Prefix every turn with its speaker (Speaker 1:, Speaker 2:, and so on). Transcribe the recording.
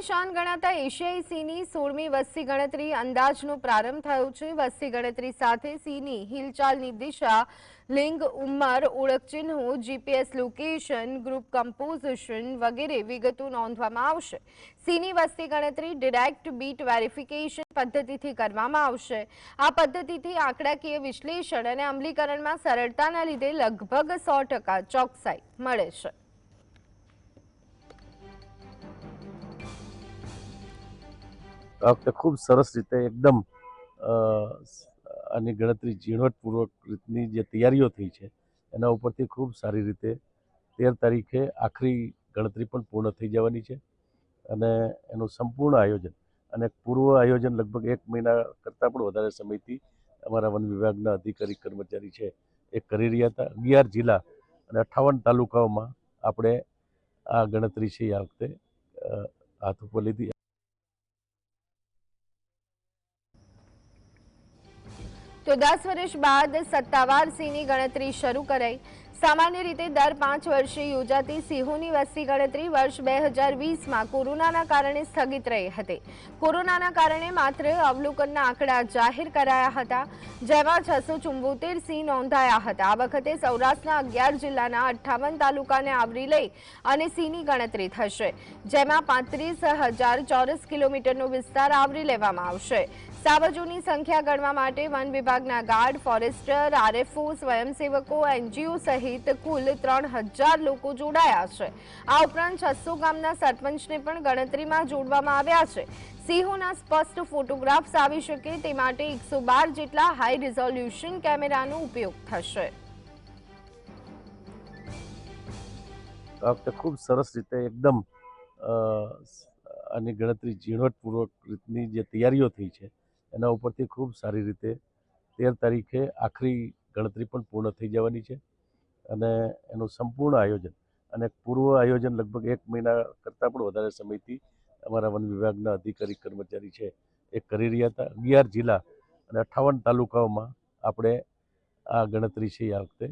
Speaker 1: દુનિયાની શાન ગણાતા એશિયાઈ સિંહની સોળમી વસ્તી ગણતરી અંદાજનો પ્રારંભ થયો છે. વસ્તી ગણતરી સાથે સિંહની હિલચાલની દિશા લિંગ, ઉંમર, ઓળખચિહ્નો, જીપીએસ લોકેશન, ગ્રુપ કમ્પોઝિશન વગેરે વિગતો નોંધવામાં આવશે. સિંહની વસ્તી ગણતરી ડિરેક્ટ બીટ વેરિફિકેશન પદ્ધતિથી કરવામાં આવશે. આ પદ્ધતિથી આંકડાકીય વિશ્લેષણ અને અમલીકરણમાં સરળતાના લીધે લગભગ સો ચોકસાઈ મળે છે.
Speaker 2: આ વખતે ખૂબ સરસ રીતે એકદમ આની ગણતરી ઝીણવટપૂર્વક રીતની જે તૈયારીઓ થઈ છે, એના ઉપરથી ખૂબ સારી રીતે તેર તારીખે આખરી ગણતરી પણ પૂર્ણ થઈ જવાની છે અને એનું સંપૂર્ણ આયોજન અને પૂર્વ આયોજન લગભગ એક મહિના કરતાં પણ વધારે સમયથી અમારા વન વિભાગના અધિકારી કર્મચારી છે એ કરી રહ્યા હતા. અગિયાર જિલ્લા અને અઠ્ઠાવન તાલુકાઓમાં આપણે આ ગણતરી છે આ વખતે હાથ ઉપર લીધી.
Speaker 1: તો દસ વર્ષ બાદ સત્તાવાર સિંહની ગણતરી શરૂ કરાઈ. સામાન્ય રીતે દર પાંચ વર્ષે યોજાતી સિંહોની વસ્તી ગણતરી વર્ષ બે હજાર વીસમાં કોરોનાના કારણે સ્થગિત રહી હતી. કોરોનાના કારણે માત્ર અવલોકનના આંકડા જાહેર કરાયા હતા, જેમાં છસો ચુંબોતેર સિંહ નોંધાયા હતા. આ વખતે સૌરાષ્ટ્રના અગિયાર જિલ્લાના અઠ્ઠાવન તાલુકાને આવરી લઈ અને સિંહની ગણતરી થશે, જેમાં પાંત્રીસ હજાર ચોરસ કિલોમીટરનો વિસ્તાર આવરી લેવામાં આવશે. સાવજોની સંખ્યા ગણવા માટે વન વિભાગના ગાર્ડ, ફોરેસ્ટર, આરએફઓ, સ્વયંસેવકો, એનજીઓ સહિત કુલ ત્રણ હજાર લોકો જોડાયા છે. આ ઉપરાંત છસો ગામના સરપંચને પણ ગણતરીમાં જોડવામાં આવ્યા છે. સિંહોના સ્પષ્ટ ફોટોગ્રાફ્સ આવી શકે તે માટે એકસો જેટલા હાઈ રિઝોલ્યુશન કેમેરાનો ઉપયોગ થશે.
Speaker 2: ખૂબ સરસ રીતે એકદમ અને ગણતરી ઝીણવટપૂર્વક રીતની જે તૈયારીઓ થઈ છે એના ઉપરથી ખૂબ સારી રીતે તેર તારીખે આખરી ગણતરી પણ પૂર્ણ થઈ જવાની છે અને એનું સંપૂર્ણ આયોજન અને પૂર્વ આયોજન લગભગ એક મહિના કરતાં પણ વધારે સમયથી અમારા વન વિભાગના અધિકારી કર્મચારી છે એ કરી રહ્યા હતા. અગિયાર જિલ્લા અને અઠ્ઠાવન તાલુકાઓમાં આપણે આ ગણતરી છે આ વખતે